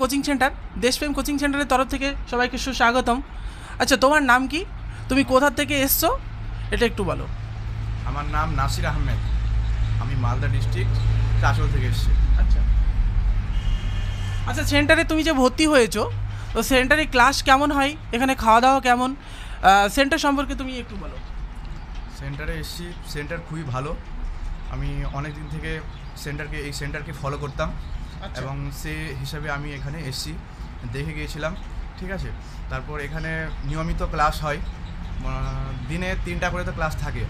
Coaching centre দেশপ্রেম coaching সেন্টারের তরফ থেকে সবাইকে সুস্বাগতম। আচ্ছা তোমার নাম কি? তুমি কোথা থেকে এসছো? এটা একটু বলো। আমার নাম নাসির আহমেদ। আমি মালদা ডিস্ট্রিক্ট চাঁচল থেকে এসেছি। আচ্ছা। আচ্ছা সেন্টারে তুমি যে ভর্তি হয়েছো তো সেন্টারে ক্লাস কেমন হয়? এখানে খাওয়া দাওয়া কেমন সেন্টার সম্পর্কে তুমি একটু বলো। সেন্টারে এসেছি সেন্টার খুবই ভালো। আমি অনেক দিন থেকে সেন্টারকে এই সেন্টারকে ফলো করতাম। এবং সে হিসাবে আমি এখানে এসেছি দেখে গিয়েছিলাম ঠিক আছে? তারপর এখানে নিয়মিত ক্লাস হয় দিনে তিনটা করে তো ক্লাস থাকে।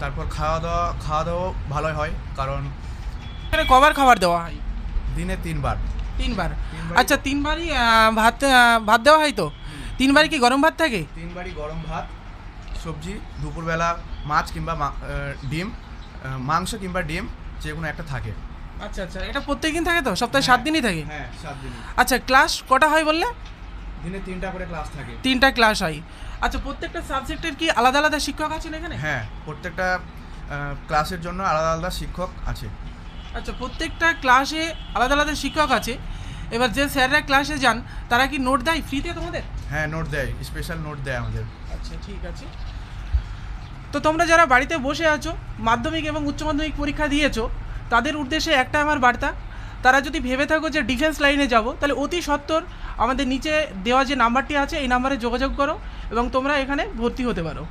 তারপর খাওয়া দাওয়া খাওয়া দাওয়া ভালোই হয় কারণ এখানে কবার খাবার দেওয়া হয়? দিনে তিনবার। তিনবার? আচ্ছা তিনবারই ভাত ভাত দেওয়া হয় তো? তিনবারই কি গরম ভাত থাকে? তিনবারই গরম ভাত সবজি দুপুরবেলা মাছ কিংবা ডিম মাংস কিংবা ডিম যে কোনো একটা থাকে। আচ্ছা আচ্ছা এটা প্রত্যেকদিন থাকে তো? সপ্তাহে সাত দিনই থাকে? হ্যাঁ সাত দিন আচ্ছা ক্লাস কটা হয় বললে? দিনে তিনটা করে ক্লাস থাকে। তিনটা ক্লাস হয়। আচ্ছা প্রত্যেকটা সাবজেক্টের কি আলাদা আলাদা শিক্ষক আছেন এখানে? হ্যাঁ প্রত্যেকটা ক্লাসের জন্য আলাদা আলাদা শিক্ষক আছে। আচ্ছা প্রত্যেকটা ক্লাসে আলাদা আলাদা শিক্ষক আছে। এবার যে স্যাররা ক্লাসে যান তারা কি নোট দেয়? ফ্রিতে তোমাদের? হ্যাঁ নোট দেয় স্পেশাল নোট দেয় আমাদের। আচ্ছা ঠিক আছে। তো তোমরা যারা বাড়িতে বসে আছো মাধ্যমিক এবং উচ্চ মাধ্যমিক পরীক্ষা দিয়েছ তাদের উদ্দেশ্যে একটা আমার বার্তা, তারা যদি ভেবে থাকো যে ডিফেন্স লাইনে যাব, তাহলে অতি সত্তর আমাদের নিচে দেওয়া যে নাম্বারটি আছে, এই নাম্বারে যোগাযোগ করো এবং তোমরা এখানে ভর্তি হতে পারো।